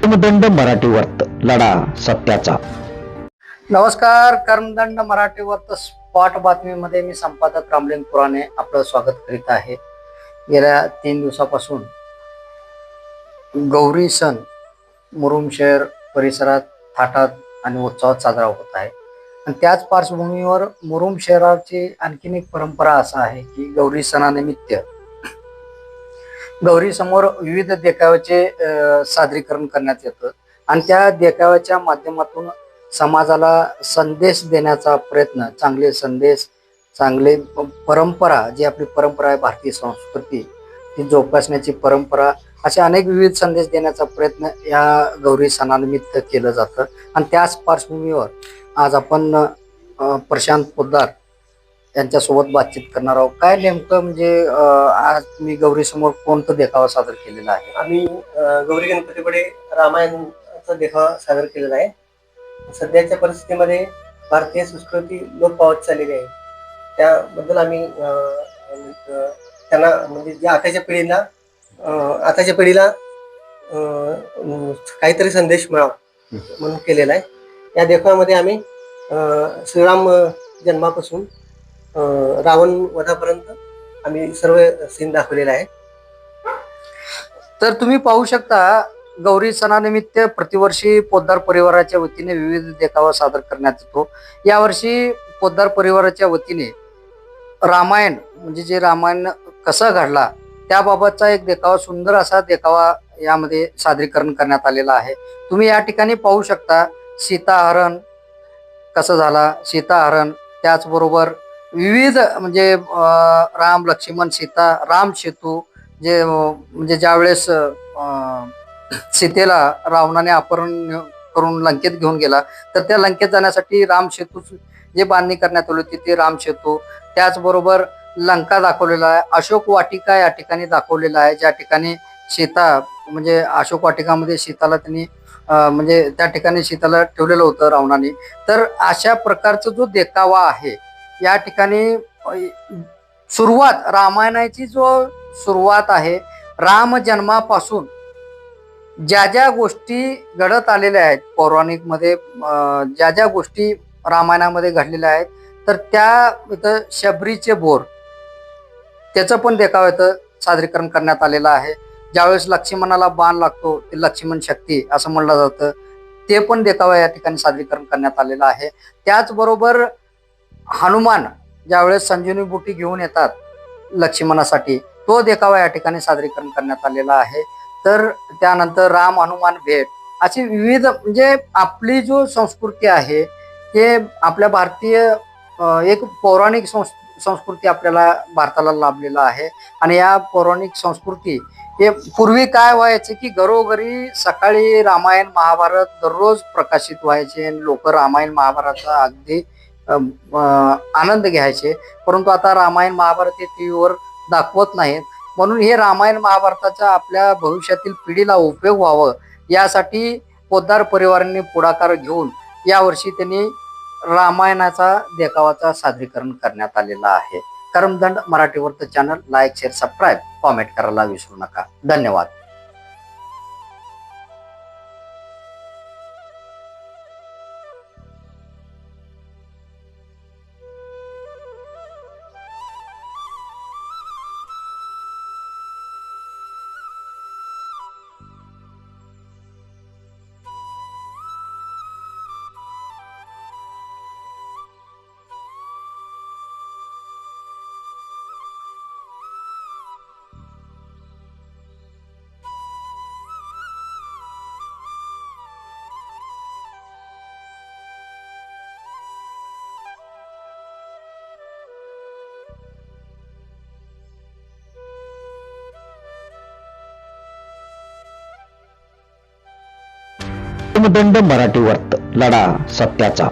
कर्मदंड मराठी वर्त लढा सत्याचा. नमस्कार कर्मदंड मराठी वर्त स्पॉट बातमीमध्ये मी संपादक रामलिंग पुराणे आपलं स्वागत करीत आहे. गेल्या तीन दिवसापासून गौरी सण मुरुम शहर परिसरात थाटात आणि उत्सवात साजरा होत आहे. आणि त्याच पार्श्वभूमीवर मुरुम शहराची आणखीन एक परंपरा असा आहे की गौरी सणानिमित्त गौरी समोर विविध देखाव्याचे सादरीकरण करण्यात येतं. आणि त्या देखाव्याच्या माध्यमातून समाजाला संदेश देण्याचा प्रयत्न चांगले संदेश चांगले परंपरा जी आपली परंपरा आहे भारतीय संस्कृती ती जोपासण्याची परंपरा असे अनेक विविध संदेश देण्याचा प्रयत्न या गौरी सणानिमित्त केलं जातं. आणि त्याच पार्श्वभूमीवर आज आपण प्रशांत पोद्दार यांच्यासोबत बातचीत करणार आहोत. काय नेमकं म्हणजे आज तुम्ही गौरी समोर कोणतं देखावा सादर केलेला आहे? आम्ही गौरी गणपतीकडे रामायणचा देखावा सादर केलेला आहे. सध्याच्या परिस्थितीमध्ये भारतीय संस्कृती लोप पावत चाललेली आहे. त्याबद्दल आम्ही त्यांना म्हणजे जे आताच्या पिढीला आताच्या पिढीला काहीतरी संदेश मिळावा म्हणून केलेला आहे. या देखाव्यामध्ये आम्ही श्रीराम जन्मापासून रावण वधापर्यंत आम्ही सर्व सीन दाखवलेला आहे तर तुम्ही पाहू शकता गौरी सणानिमित्त प्रतिवर्षी पोद्दार परिवाराच्या वतीने विविध देखावा सादर करण्यात येतो. यावर्षी पोद्दार परिवाराच्या वतीने रामायण म्हणजे जे रामायण कसा घडला त्याबाबतचा एक देखावा सुंदर असा देखावा यामध्ये सादरीकरण करण्यात आलेला आहे. तुम्ही या ठिकाणी पाहू शकता सीताहरण कसं झाला सीताहरण त्याचबरोबर विविध म्हणजे राम लक्ष्मण सीता राम सेतू जे म्हणजे ज्यावेळेस सीतेला रावणाने अपहरण करून लंकेत घेऊन गेला तर त्या लंकेत जाण्यासाठी राम सेतू जे बांधणी करण्यात आली होती ते राम सेतू. त्याचबरोबर लंका दाखवलेला आहे अशोक वाटिका या ठिकाणी दाखवलेला आहे ज्या ठिकाणी सीता म्हणजे अशोक वाटिकामध्ये सीताला त्यांनी म्हणजे त्या ठिकाणी सीताला ठेवलेलं होतं रावणाने. तर अशा प्रकारचा जो देखावा आहे या ठिकाणी सुरुवात रामायणाची जो सुरुवात आहे राम जन्मापासून ज्या ज्या गोष्टी घडत आलेल्या आहेत पौराणिकमध्ये ज्या ज्या गोष्टी रामायणामध्ये घडलेल्या आहेत तर त्या इथं शबरीचे बोर त्याचं पण देखाव इथं सादरीकरण करण्यात आलेलं आहे. ज्यावेळेस लक्ष्मणाला बाण लागतो ते लक्ष्मण शक्ती असं म्हणलं जातं ते पण देखावा या ठिकाणी सादरीकरण करण्यात आलेलं आहे. त्याचबरोबर हनुमान ज्यावेळेस संजीवनी बुटी घेऊन येतात लक्ष्मणासाठी तो देखावा या ठिकाणी सादरीकरण करण्यात आलेला आहे. तर त्यानंतर राम हनुमान भेट अशी विविध म्हणजे आपली जो संस्कृती आहे ते आपल्या भारतीय एक पौराणिक संस् संस्कृती आपल्याला भारताला लाभलेला आहे. आणि या पौराणिक संस्कृती हे पूर्वी काय व्हायचे की घरोघरी सकाळी रामायण महाभारत दररोज प्रकाशित व्हायचे लोक रामायण महाभारताचा अगदी आनंद घ्यायचे. परंतु आता रामायण महाभारत हे टी व्हीवर दाखवत नाहीत. म्हणून हे रामायण महाभारताचा आपल्या भविष्यातील पिढीला उपयोग व्हावं यासाठी पोद्दार परिवारांनी पुढाकार घेऊन यावर्षी त्यांनी रामायणाचा देखावाचा सादरीकरण करण्यात आलेला आहे. करमदंड Marathi channel like share subscribe comment करायला विसरू नका. धन्यवाद. कर्मदंड मराठी वर्त लढा सत्याचा.